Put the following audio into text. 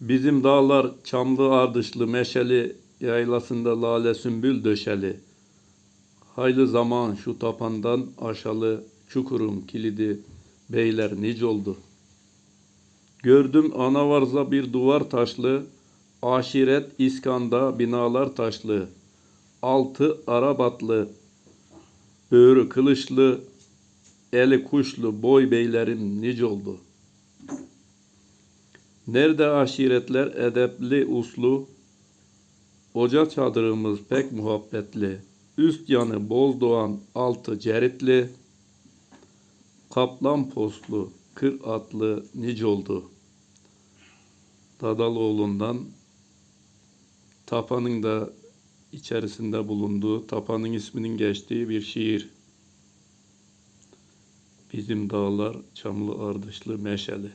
Bizim dağlar çamlı ardışlı meşeli yaylasında lale sümbül döşeli. Hayli zaman şu tapandan aşalı çukurum kilidi beyler nice oldu. Gördüm anavarza bir duvar taşlı, aşiret iskanda binalar taşlı. Altı arabatlı, böğrü kılıçlı, eli kuşlu boy beylerim nice oldu. Nerede aşiretler edepli uslu, Oca çadırımız pek muhabbetli, üst yanı bozdoğan altı ceritli, kaplan postlu, kır atlı nice oldu. Dadaloğlu'ndan Tapa'nın da içerisinde bulunduğu, Tapa'nın isminin geçtiği bir şiir. Bizim dağlar çamlı ardışlı meşeli.